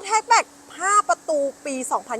ถแฮชแบ็ก5ประตูปี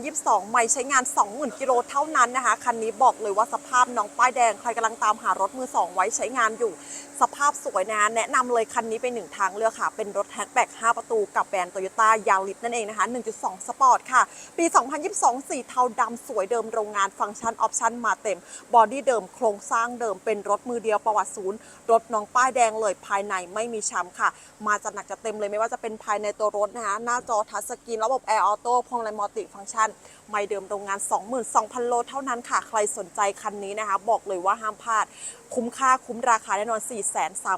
2022 ไม่ใช้งาน 20,000 กิโลเท่านั้นนะคะ คันนี้บอกเลยว่าสภาพน้องป้ายแดง ใครกำลังตามหารถมือ 2 ไว้ใช้งานอยู่ สาพสวยนะแนะนำเลยคันนี้เป็นหนึ่งทางเลือกค่ะ เป็นรถแฮชแบ็ก5ประตูกับแบรนด์โตโยต้ายาวลิตนั่นเองนะคะ 1.2 สปอร์ตค่ะ ปี 2022 สีเทาดำสวยเดิมโรงงานฟังก์ชันออปชั่นมาเต็ม บอดี้เดิมโครงสร้างเดิมเป็นรถมือเดียวประวัติศูนย์ รถน้องป้ายแดงเลยภายในไม่มีช้ำค่ะ มาจัดหนักจัดเต็มเลยไม่ว่าจะเป็นภายในตัวรถนะคะหน้าจอทัชสกรีนระบบแอร์ออโต้พวงมาลัยมัลติฟังก์ชัน ไม่เดิมโรงงาน 22,000 โลเท่านั้นค่ะ ใครสนใจคันนี้นะคะ บอกเลยว่าห้ามพลาด คุ้มค่าคุ้มราคาแน่นอน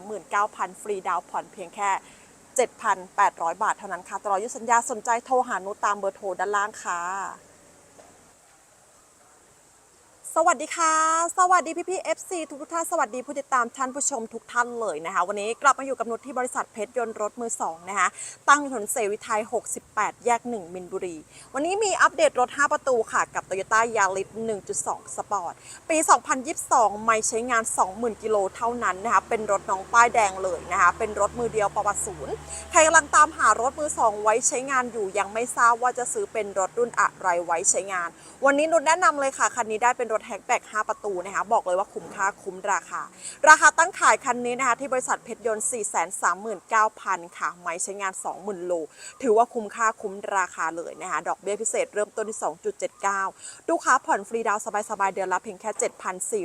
439,000 ฟรีดาวน์ผ่อนเพียงแค่ 7,800 บาทเท่านั้นค่ะตลอดอายุสัญญาสนใจโทรหานุตามเบอร์โทรด้านล่างค่ะ สวัสดีค่ะ สวัสดีพี่พี่ๆ FC ทุกทุกท่านสวัสดีผู้ติดตามท่านผู้ชมทุกท่านเลยนะคะ วันนี้กลับมาอยู่กับนุชที่บริษัทเพชรยนต์รถมือสองนะคะตั้งอยู่ถนนเสรีไทย 68 แยก 1 มินบุรี วันนี้มีอัปเดตรถ 5 ประตูค่ะ กับ Toyota Yaris 1.2 Sport ปี 2022 ไม่ใช้งาน 20,000 กิโลเท่านั้นนะคะ เป็นรถน้องป้ายแดงเลยนะคะ เป็นรถมือเดียวประวัติศูนย์ใครกำลังตามหารถมือสองไว้ใช้งานอยู่ยังไม่ทราบว่าจะซื้อเป็นรถรุ่นอะไรไว้ใช้งาน วันนี้นุชแนะนำเลยค่ะคันนี้ได้เป็นรถแฮชแบ็ก5ประตูนะคะบอกเลยว่าคุ้มค่าคุ้มราคา ราคาตั้งขายคันนี้นะคะที่บริษัทเพชรยนต์ 439,000 ค่ะ ไม่ใช้งาน 20,000 โล ถือว่าคุ้มค่าคุ้มราคาเลยนะคะดอกเบี้ยพิเศษเริ่มต้นที่ 2.79 ลูกค้าผ่อนฟรีดาวสบายๆ เดือนละเพียงแค่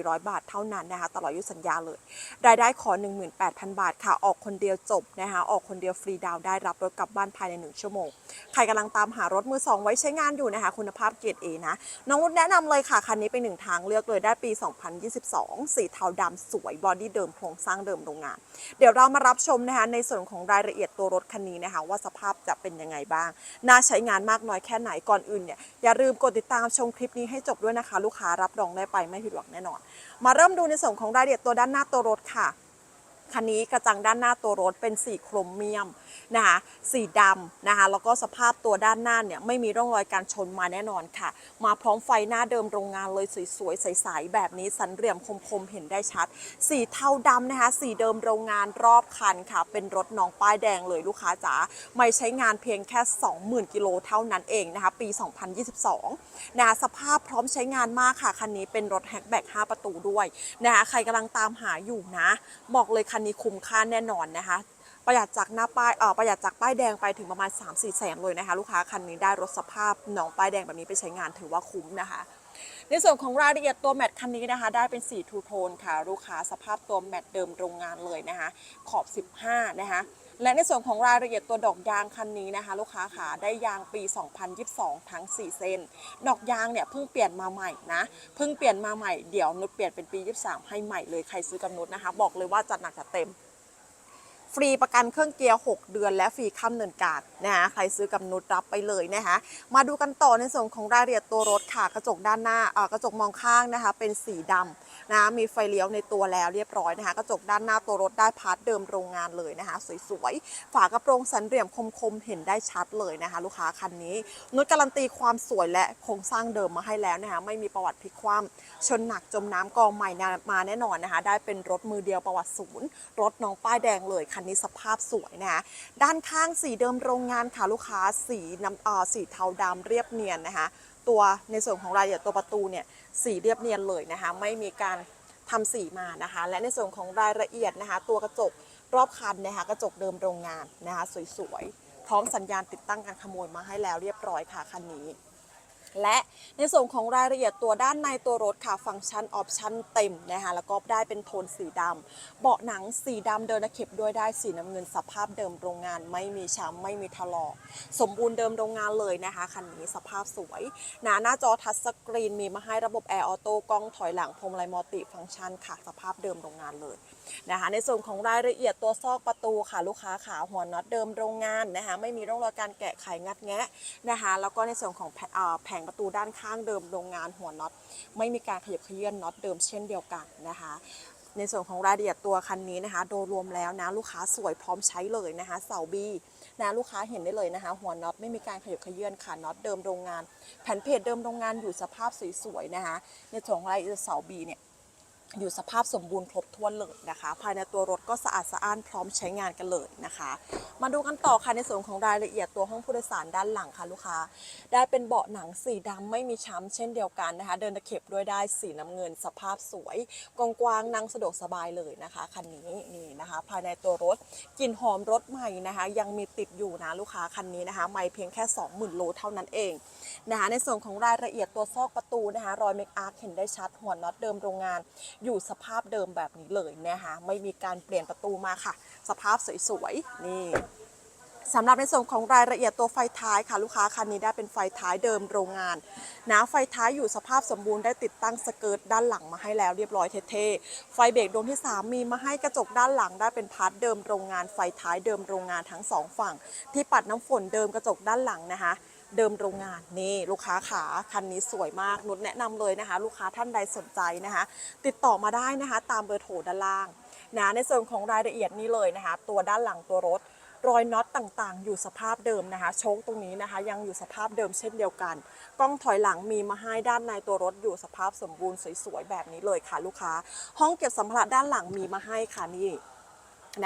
7,400 บาทเท่านั้นนะคะตลอดอายุสัญญาเลยรายได้ขอ 18,000 บาทค่ะออกคนเดียวจบนะคะออกคนเดียวฟรีดาวได้รับรถกลับบ้านภายใน 1 ชั่วโมง ใครกำลังตามหารถมือ 2 ไว้ใช้งานอยู่นะคะคุณภาพเกรด A นะน้องนุชแนะนำเลยค่ะคันนี้เป็นหนึ่งทางเลือกเลยได้ปี 2022 สีเทาดำสวยบอดี้เดิมโครงสร้างเดิมโรงงาน เดี๋ยวเรามารับชมนะคะในส่วนของรายละเอียดตัวรถคันนี้นะคะว่าสภาพจะเป็นยังไงบ้าง น่าใช้งานมากน้อยแค่ไหนก่อนอื่นเนี่ยอย่าลืมกดติดตามชมคลิปนี้ให้จบด้วยนะคะ ลูกค้ารับรองได้ไปไม่ผิดหวังแน่นอน มาเริ่มดูในส่วนของรายละเอียดตัวด้านหน้าตัวรถค่ะคันนี้กระจังด้านหน้าตัวรถเป็นสีโครเมียม นะคะสีดำนะคะแล้วก็สภาพตัวด้านหน้าเนี่ยไม่มีร่องรอยการชนมาแน่นอนค่ะ มาพร้อมไฟหน้าเดิมโรงงานเลยสวยๆใสๆแบบนี้สันเหลี่ยมคมๆเห็นได้ชัด สีเทาดำนะคะสีเดิมโรงงานรอบคันค่ะ เป็นรถน้องป้ายแดงเลยลูกค้าจ๋าไม่ใช้งานเพียงแค่ 20,000 กิโลเท่านั้นเองนะคะปี 2022นะคะสภาพพร้อมใช้งานมากค่ะ คันนี้เป็นรถแฮชแบ็ก5 ประตูด้วยนะคะใครกำลังตามหาอยู่นะ บอกเลยคันนี้คุ้มค่าแน่นอนนะคะ ประหยัดจากหน้าป้ายเออประหยัดจากป้ายแดงไปถึงประมาณ 3 4แสนเลยนะคะ ลูกค้าคันนี้ได้รถสภาพหนองป้ายแดงแบบนี้ไปใช้งานถือว่าคุ้มนะคะในส่วนของรายละเอียดตัวแมตคันนี้นะคะ ได้เป็นสีทูโทนค่ะ ลูกค้าสภาพตัวแมตเดิมโรงงานเลยนะคะ ขอบ 15 นะคะ และในส่วนของรายละเอียดตัวดอกยางคันนี้นะคะ ลูกค้าขาได้ยางปี 2022 ทั้ง 4 เส้น ดอกยางเนี่ยเพิ่งเปลี่ยนมาใหม่นะเพิ่งเปลี่ยนมาใหม่เดี๋ยวนุชเปลี่ยนเป็นปี 23 ให้ใหม่เลยใครซื้อกับนุชนะคะ บอกเลยว่าจัดหนักจัดเต็ม ฟรีประกันเครื่องเกียร์ 6 เดือน และฟรีค่าเนินการนะคะใครซื้อกับนุชรับไปเลยนะคะมาดูกันต่อในส่วนของรายละเอียดตัวรถค่ะ กระจกด้านหน้าเออกระจกมองข้างนะคะ เป็นสีดำ นะมีไฟเลี้ยวในตัวแล้วเรียบร้อยนะคะ กระจกด้านหน้าตัวรถได้พาร์ทเดิมโรงงานเลยนะคะ สวยๆ ฝากระโปรงสันเหลี่ยมคมๆ เห็นได้ชัดเลยนะคะ ลูกค้าคันนี้นุชการันตีความสวยและโครงสร้างเดิมมาให้แล้วนะคะ ไม่มีประวัติพลิกคว่ำชนหนักจมน้ำกองใหม่มาแน่นอนนะคะ ได้เป็นรถมือเดียวประวัติศูนย์รถน้องป้ายแดงเลยคันนี้สภาพสวยนะคะด้านข้างสีเดิมโรงงานค่ะลูกค้าสีน้ำสีเทาดำเรียบเนียนนะคะ ตัวในส่วนของรายละเอียดตัวประตูเนี่ยสีเรียบเนียนเลยนะคะ ไม่มีการทำสีมานะคะ และในส่วนของรายละเอียดนะคะ ตัวกระจกรอบคันนะคะ กระจกเดิมโรงงานนะคะ สวยๆพร้อมสัญญาณติดตั้งการขโมยมาให้แล้วเรียบร้อยค่ะคันนี้ และในส่วนของรายละเอียดตัวด้านในตัวรถค่ะฟังก์ชันออปชั่นเต็มนะคะแล้วก็ได้เป็นโทนสีดำเบาะหนังสีดำเดินเข็บด้วยได้สีน้ำเงินสภาพเดิมโรงงาน ไม่มีช้ำไม่มีถลอก สมบูรณ์เดิมโรงงานเลยนะคะคันนี้สภาพสวยนะหน้าจอทัชสกรีนมีมาให้ระบบแอร์ออโต้กล้องถอยหลังพวงมาลัยมัลติฟังก์ชันค่ะสภาพเดิมโรงงานเลยนะคะในส่วนของรายละเอียดตัวซอกประตูค่ะลูกค้าขาหัวน็อตเดิมโรงงานนะคะไม่มีร่องรอยการแกะไขงัดแงะนะคะแล้วก็ในส่วนของแผงประตูด้านข้างเดิมโรงงานหัวน็อต ไม่มีการขยับเขยื่อนน็อตเดิมเช่นเดียวกันนะคะในส่วนของรายละเอียดตัวคันนี้นะคะ โดยรวมแล้วนะลูกค้าสวยพร้อมใช้เลยนะคะเสาบีนะลูกค้าเห็นได้เลยนะคะ หัวน็อตไม่มีการขยับเขยื่อนค่ะน็อตเดิมโรงงาน แผ่นเพจเดิมโรงงานอยู่สภาพสวยๆนะคะ ในส่วนของรายละเอียดเสาบีเนี่ย อยู่สภาพสมบูรณ์ครบถ้วนเลยนะคะ ภายในตัวรถก็สะอาดสะอ้านพร้อมใช้งานกันเลยนะคะ มาดูกันต่อค่ะในส่วนของรายละเอียดตัวห้องผู้โดยสารด้านหลังค่ะลูกค้า ได้เป็นเบาะหนังสีดำไม่มีช้ำเช่นเดียวกันนะคะ เดินตะเข็บด้วยได้สีน้ำเงินสภาพสวยกว้างกว้างๆนั่งสะดวกสบายเลยนะคะคันนี้นี่นะคะ ภายในตัวรถกลิ่นหอมรถใหม่นะคะ ยังมีติดอยู่นะลูกค้าคันนี้นะคะ ไม่เพียงแค่ 20,000โลเท่านั้นเองนะคะในส่วนของรายละเอียดตัวซอกประตูนะคะรอยเมคอาร์คเห็นได้ชัดหัวน็อตเดิมโรงงานอยู่สภาพเดิมแบบนี้เลยนะคะไม่มีการเปลี่ยนประตูมาค่ะ สภาพสวยๆนี่สำหรับในส่วนของรายละเอียดตัวไฟท้ายค่ะลูกค้าคันนี้ได้เป็นไฟท้ายเดิมโรงงานนะไฟท้ายอยู่สภาพสมบูรณ์ได้ติดตั้งสเกิร์ตด้านหลังมาให้แล้วเรียบร้อยเท่ๆ ไฟเบรกดวงที่ 3 มีมาให้กระจกด้านหลังได้เป็นพาร์ทเดิมโรงงานไฟท้ายเดิมโรงงานทั้งสองฝั่ง ที่ปัดน้ำฝนเดิมกระจกด้านหลังนะคะ เดิมโรงงานนี่ลูกค้าขาคันนี้สวยมากนุชแนะนำเลยนะคะ ลูกค้าท่านใดสนใจนะคะ ติดต่อมาได้นะคะ ตามเบอร์โทรด้านล่างนะในส่วนของรายละเอียดนี้เลยนะคะ ตัวด้านหลังตัวรถรอยน็อตต่างๆ อยู่สภาพเดิมนะคะ โชคตรงนี้นะคะ ยังอยู่สภาพเดิมเช่นเดียวกัน กล้องถอยหลังมีมาให้ด้านในตัวรถอยู่สภาพสมบูรณ์สวยๆแบบนี้เลยค่ะลูกค้า ห้องเก็บสัมภาระด้านหลังมีมาให้ค่ะนี่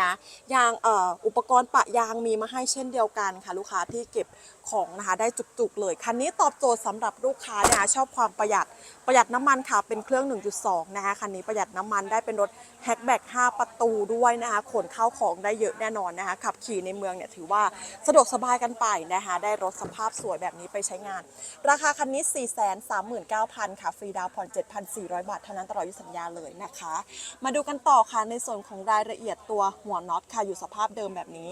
นะยางออุปกรณ์ปะยางมีมาให้เช่นเดียวกันค่ะลูกค้าที่เก็บของนะคะได้จุกๆเลยคันนี้ตอบโจทย์สำหรับลูกค้านะคะชอบความประหยัดประหยัดน้ำมันค่ะเป็นเครื่อง 1.2 นะคะคันนี้ประหยัดน้ำมันได้เป็นรถแฮชแบ็ก5ประตูด้วยนะคะขนเข้าของได้เยอะแน่นอนนะคะขับขี่ในเมืองเนี่ยถือว่าสะดวกสบายกันไปนะคะได้รถสภาพสวยแบบนี้ไปใช้งาน ราคาคันนี้ 439,000 ค่ะ ฟรีดาวน์ผ่อน 7,400 บาทเท่านั้นตลอดอายุสัญญาเลยนะคะ มาดูกันต่อค่ะในส่วนของรายละเอียดตัวหัวน็อตค่ะอยู่สภาพเดิมแบบนี้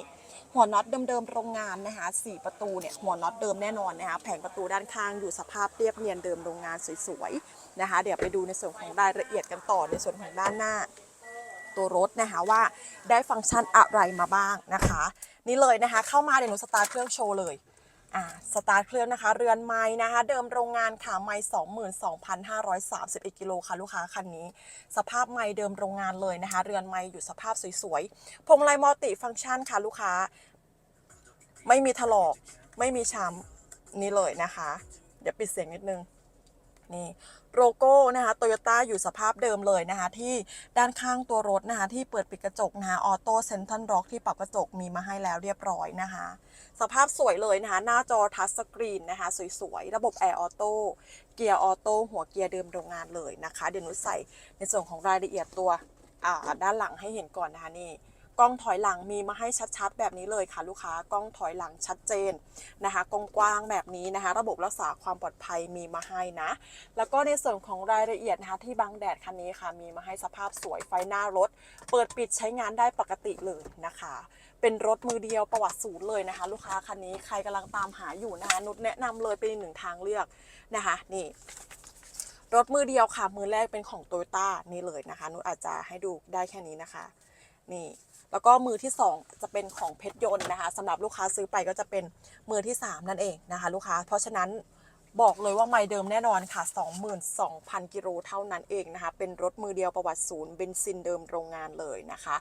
หัวน็อตเดิมๆโรงงานนะคะสี่ประตูเนี่ยหัวน็อตเดิมแน่นอนนะคะแผงประตูด้านข้างอยู่สภาพเรียบเนียนเดิมโรงงานสวยๆนะคะ เดี๋ยวไปดูในส่วนของรายละเอียดกันต่อในส่วนของด้านหน้าตัวรถนะคะว่าได้ฟังก์ชันอะไรมาบ้างนะคะ นี่เลยนะคะ เข้ามาเดี๋ยวหนูสตาร์ทเครื่องโชว์เลย สตาร์ทเครื่องนะคะ เรือนไม้นะคะ เดิมโรงงานค่ะไม้22,531กิโลค่ะลูกค้าคันนี้ สภาพไม้เดิมโรงงานเลยนะคะ เรือนไม้อยู่สภาพสวยๆพวงมาลัยมัลติฟังก์ชันค่ะลูกค้า ไม่มีถลอก ไม่มีช้ำนี่เลยนะคะ เดี๋ยวปิดเสียงนิดนึง นี่ โลโก้นะคะโตโยต้าอยู่สภาพเดิมเลยนะคะ ที่ด้านข้างตัวรถนะคะ ที่เปิดปิดกระจกนะคะออโต้เซนทันร็อกที่ปรับกระจกมีมาให้แล้วเรียบร้อยนะคะ สภาพสวยเลยนะคะ หน้าจอทัชสกรีนนะคะ สวยๆ ระบบแอร์ออโต้เกียร์ออโต้หัวเกียร์เดิมโรงงานเลยนะคะ เดี๋ยวหนุใส่ในส่วนของรายละเอียดตัวอ่าด้านหลังให้เห็นก่อนนะคะนี่ กล้องถอยหลังมีมาให้ชัดๆ แบบนี้เลยค่ะลูกค้ากล้องถอยหลังชัดเจนนะคะกกว้างๆแบบนี้นะคะ ระบบรักษาความปลอดภัยมีมาให้นะ แล้วก็ในส่วนของรายละเอียดนะคะที่บังแดดคันนี้ค่ะมีมาให้สภาพสวยไฟหน้ารถ เปิดปิดใช้งานได้ปกติเลยนะคะ เป็นรถมือเดียวประวัติศูนย์เลยนะคะ ลูกค้าคันนี้ใครกำลังตามหาอยู่นะคะนุชแนะนำเลยเป็นหนึ่งทางเลือกนะคะนี่รถมือเดียวค่ะ มือแรกเป็นของโตโยต้านี่เลยนะคะนุชอาจจะให้ดูได้แค่นี้นะคะ นี่ แล้วก็มือที่ 2 จะเป็นของเพชรยนต์นะคะสำหรับลูกค้าซื้อไปก็จะเป็นมือที่ 3 นั่นเองนะคะ ลูกค้าเพราะฉะนั้น บอกเลยว่าไม่เดิมแน่นอนค่ะ 22,000 กิโลเท่านั้นเองนะคะ เป็นรถมือเดียวประวัติศูนย์เบนซินเดิมโรงงานเลยนะคะ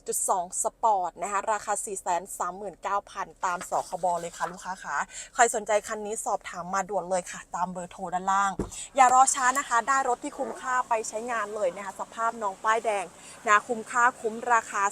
1.2 สปอร์ตนะคะ ราคา 439,000 ตามสคบเลยค่ะ ลูกค้าคะใครสนใจคันนี้สอบถามมาด่วนเลยค่ะ ตามเบอร์โทรด้านล่าง อย่ารอช้านะคะ ได้รถที่คุ้มค่าไปใช้งานเลยนะคะ สภาพน้องป้ายแดงนะคุ้มค่าคุ้มราคา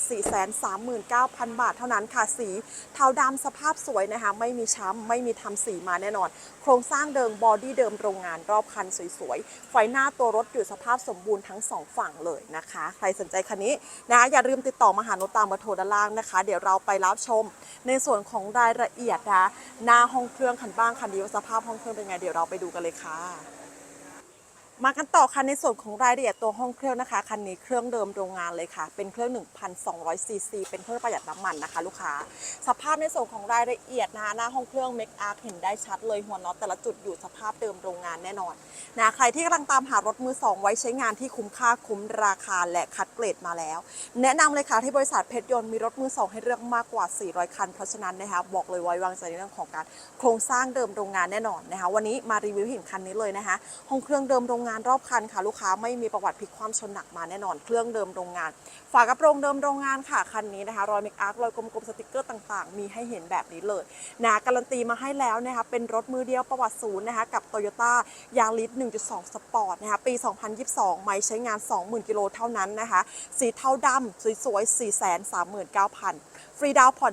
439,000 บาทเท่านั้นค่ะ สีเทาดำสภาพสวยนะคะ ไม่มีช้ำไม่มีทำสีมาแน่นอน โครงสร้างเดิมบอดี้เดิมโรงงานรอบคันสวยๆ ไฟหน้าตัวรถอยู่สภาพสมบูรณ์ทั้งสองฝั่งเลยนะคะ ใครสนใจคันนี้นะอย่าลืมติดต่อมาหาโนตตามเบอร์โทรด้านล่างนะคะ เดี๋ยวเราไปรับชม ในส่วนของรายละเอียดนะหน้าห้องเครื่องคันบ้างคันนี้ว่าสภาพห้องเครื่องเป็นไงเดี๋ยวเราไปดูกันเลยค่ะ มากันต่อค่ะในส่วนของรายละเอียดตัวห้องเครื่องนะคะคันนี้เครื่องเดิมโรงงานเลยค่ะ เป็นเครื่อง 1,200 ซีซีเป็นเครื่องประหยัดน้ำมันนะคะ ลูกค้า สภาพในส่วนของรายละเอียดนะคะหน้าห้องเครื่องเมคอาร์เห็นได้ชัดเลยหัวน็อตแต่ละจุดอยู่สภาพเดิมโรงงานแน่นอนนะใครที่กำลังตามหารถมือสองไว้ใช้งานที่คุ้มค่าคุ้มราคาและคัดเกรดมาแล้ว แนะนำเลยค่ะที่บริษัทเพชรยนต์มีรถมือสองให้เลือกมากกว่า 400 คัน เพราะฉะนั้นนะคะบอกเลยไว้วางใจในเรื่องของการโครงสร้างเดิมโรงงานแน่นอนนะคะวันนี้มารีวิวเห็นคันนี้เลยนะคะห้องเครื่องเดิมโรงงานงานรอบคันค่ะลูกค้าไม่มีประวัติพลิกความชนหนักมาแน่นอนเครื่องเดิมโรงงาน ฝากระโปรงเดิมโรงงานค่ะคันนี้นะคะรอยเมคอาร์ครอยกลมๆสติกเกอร์ต่างๆ มีให้เห็นแบบนี้เลยนะการันตีมาให้แล้วนะคะเป็นรถมือเดียวประวัติศูนย์นะคะกับ Toyota y a r i s 1.2 Sport นะคะปี 2022 ไม่ใช้งาน 20,000 กิโลเท่านั้นนะคะสีเทาดำสวยๆ 439,000 ฟรีดาวผ่อน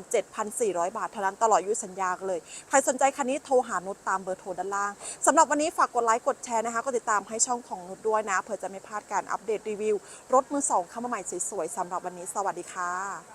7,400 บาทเท่านั้นตลอดอายุสัญญาเลย ใครสนใจคันนี้โทรหานุชตามเบอร์โทรด้านล่างสำหรับวันนี้ฝากกดไลค์กดแชร์นะคะกดติดตามให้ช่องของนุชด้วยนะเผื่อจะไม่พลาดการอัปเดตรีวิว รถมือสองเข้ามาใหม่สวยๆสำหรับวันนี้ สวัสดีค่ะ